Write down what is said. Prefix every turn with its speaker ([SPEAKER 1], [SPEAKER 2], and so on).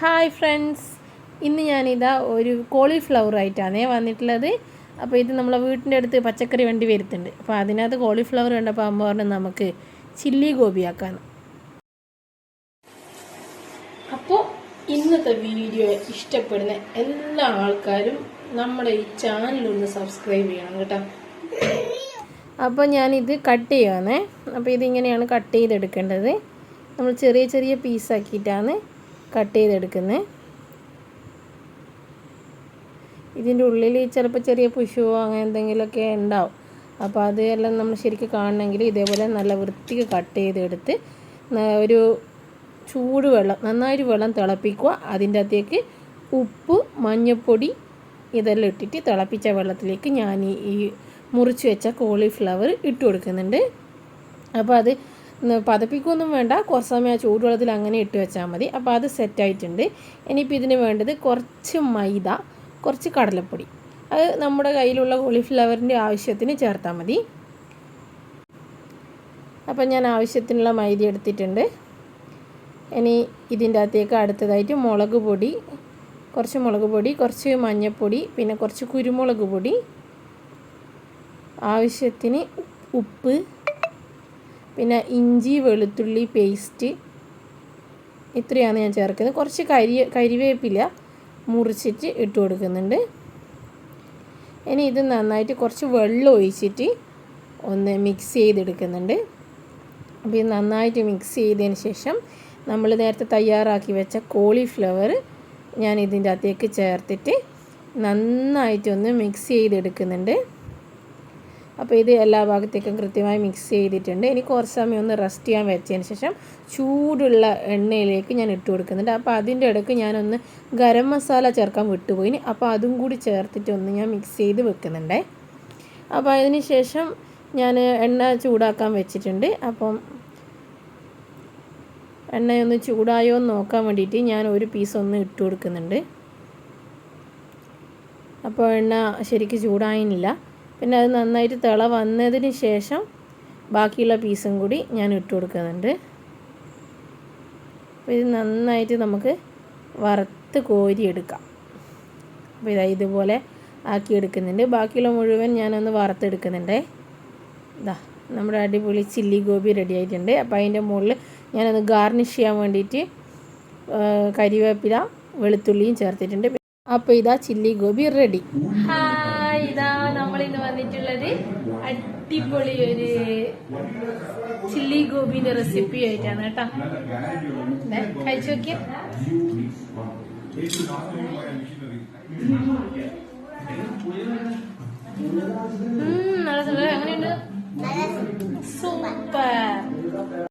[SPEAKER 1] Hi friends ഇന്ന് ഞാനിതാ ഒരു കോളിഫ്ലവർ ആയിട്ടാണേ വന്നിട്ടുള്ളത്. അപ്പോൾ ഇത് നമ്മളെ വീട്ടിന്റെ അടുത്ത് പച്ചക്കറി വണ്ടി വരുത്തുന്നുണ്ട് അപ്പോൾ അതിനകത്ത് കോളിഫ്ലവർ കണ്ടപ്പോൾ അമ്മ പറഞ്ഞു നമുക്ക് ചില്ലി ഗോപി ആക്കാന്ന് അപ്പോൾ ഇന്നത്തെ വീഡിയോ ഇഷ്ടപ്പെടുന്ന എല്ലാ ആൾക്കാരും നമ്മുടെ ഈ ചാനലൊന്ന് സബ്സ്ക്രൈബ് ചെയ്യണം കേട്ടോ. അപ്പോൾ ഞാനിത് കട്ട് ചെയ്യുവാണേ. അപ്പോൾ ഇതിങ്ങനെയാണ് കട്ട് ചെയ്തെടുക്കേണ്ടത്. നമ്മൾ ചെറിയ ചെറിയ പീസാക്കിയിട്ടാണ് കട്ട് ചെയ്തെടുക്കുന്നത് ഇതിന്റെ ഉള്ളിൽ ചിലപ്പോൾ ചെറിയ പുഷുവോ അങ്ങനെ എന്തെങ്കിലുമൊക്കെ ഉണ്ടാവും. അപ്പോൾ അതെല്ലാം നമ്മൾ ശരിക്കും കാണണമെങ്കിൽ ഇതേപോലെ നല്ല വൃത്തിക്ക് കട്ട് ചെയ്തെടുത്ത് ഒരു ചൂട് വെള്ളം നന്നായിട്ട് വെള്ളം തിളപ്പിക്കുക. അതിന്റെ അകത്തേക്ക് ഉപ്പ് മഞ്ഞൾപ്പൊടി ഇതെല്ലാം ഇട്ടിട്ട് തിളപ്പിച്ച വെള്ളത്തിലേക്ക് ഞാൻ ഈ ഈ മുറിച്ച് വെച്ച കോളിഫ്ലവർ ഇട്ട് കൊടുക്കുന്നുണ്ട്. അപ്പോൾ അത് ന- പതപ്പിക്കൊന്നും വേണ്ട. കുറച്ച് സമയം ആ ചൂടുവെള്ളത്തിൽ അങ്ങനെ ഇട്ട് വെച്ചാൽ മതി. അപ്പോൾ അത് സെറ്റായിട്ടുണ്ട് ഇനിയിപ്പോൾ ഇതിന് വേണ്ടത് കുറച്ച് മൈദ കുറച്ച് കടലപ്പൊടി. അത് നമ്മുടെ കയ്യിലുള്ള കോളിഫ്ലവറിന്റെ ആവശ്യത്തിന് ചേർത്താൽ മതി. അപ്പം ഞാൻ ആവശ്യത്തിനുള്ള മൈദ എടുത്തിട്ടുണ്ട്. ഇനി ഇതിന്റെ അകത്തേക്ക് അടുത്തതായിട്ട് മുളക് പൊടി കുറച്ച് മുളക് പൊടി കുറച്ച് മഞ്ഞൾപ്പൊടി പിന്നെ കുറച്ച് കുരുമുളക് പൊടി. ആവശ്യത്തിന് ഉപ്പ് പിന്നെ ഇഞ്ചി വെളുത്തുള്ളി പേസ്റ്റ് ഇത്രയാണ് ഞാൻ ചേർക്കുന്നത്. കുറച്ച് കരി കരിവേപ്പില മുറിച്ചിട്ട് ഇട്ട് കൊടുക്കുന്നുണ്ട്. ഇനി ഇത് നന്നായിട്ട് കുറച്ച് വെള്ളം ഒഴിച്ചിട്ട് ഒന്ന് മിക്സ് ചെയ്തെടുക്കുന്നുണ്ട്. അപ്പോൾ ഇത് നന്നായിട്ട് മിക്സ് ചെയ്തതിന് ശേഷം നമ്മൾ നേരത്തെ തയ്യാറാക്കി വെച്ച കോളിഫ്ലവർ ഞാൻ ഇതിന്റെ അകത്തേക്ക് ചേർത്തിട്ട് നന്നായിട്ടൊന്ന് മിക്സ് ചെയ്തെടുക്കുന്നുണ്ട്. അപ്പോൾ ഇത് എല്ലാ ഭാഗത്തേക്കും കൃത്യമായി മിക്സ് ചെയ്തിട്ടുണ്ട്. ഇനി കുറച്ച് സമയം ഒന്ന് റെസ്റ്റ് ചെയ്യാൻ വെച്ചതിന് ശേഷം ചൂടുള്ള എണ്ണയിലേക്ക് ഞാൻ ഇട്ട് കൊടുക്കുന്നുണ്ട്. അപ്പോൾ അതിന്റെ ഇടയ്ക്ക് ഞാനൊന്ന് ഗരം മസാല ചേർക്കാൻ വിട്ടുപോയി. അപ്പോൾ അതും കൂടി ചേർത്തിട്ട് ഒന്ന് ഞാൻ മിക്സ് ചെയ്ത് വെക്കുന്നുണ്ടേ. അപ്പോൾ അതിന് ശേഷം ഞാൻ എണ്ണ ചൂടാക്കാൻ വെച്ചിട്ടുണ്ട്. അപ്പം എണ്ണയൊന്ന് ചൂടായോ എന്ന് നോക്കാൻ വേണ്ടിയിട്ട് ഞാൻ ഒരു പീസ് ഒന്ന് ഇട്ട് കൊടുക്കുന്നുണ്ട്. അപ്പോൾ എണ്ണ ശരിക്ക് ചൂടായില്ല. പിന്നെ അത് നന്നായിട്ട് തിള വന്നതിന് ശേഷം ബാക്കിയുള്ള പീസും കൂടി ഞാൻ ഇട്ട് കൊടുക്കുന്നുണ്ട്. അപ്പോൾ ഇത് നന്നായിട്ട് നമുക്ക് വറുത്ത് കോരിയെടുക്കാം. അപ്പോൾ ഇതാ ഇതുപോലെ ആക്കി എടുക്കുന്നുണ്ട്. ബാക്കിയുള്ള മുഴുവൻ ഞാനൊന്ന് വറുത്തെടുക്കുന്നുണ്ട്. ഇതാ നമ്മുടെ അടിപൊളി ചില്ലി ഗോപി റെഡി ആയിട്ടുണ്ട്. അപ്പോൾ അതിന്റെ മുകളിൽ ഞാനൊന്ന് ഗാർണിഷ് ചെയ്യാൻ വേണ്ടിയിട്ട് കരിവേപ്പില വെളുത്തുള്ളിയും ചേർത്തിട്ടുണ്ട്. അപ്പോൾ ഇതാ ചില്ലി ഗോപി റെഡി നമ്മൾ ഇന്ന് വന്നിട്ടുള്ളത് അടിപൊളി ഒരു ചില്ലി ഗോപിന്റെ റെസിപ്പി ആയിട്ടാണ് കേട്ടോ. കഴിച്ചു നോക്കിയ. നല്ല സുഖം. എങ്ങനെയുണ്ട്? സൂപ്പർ.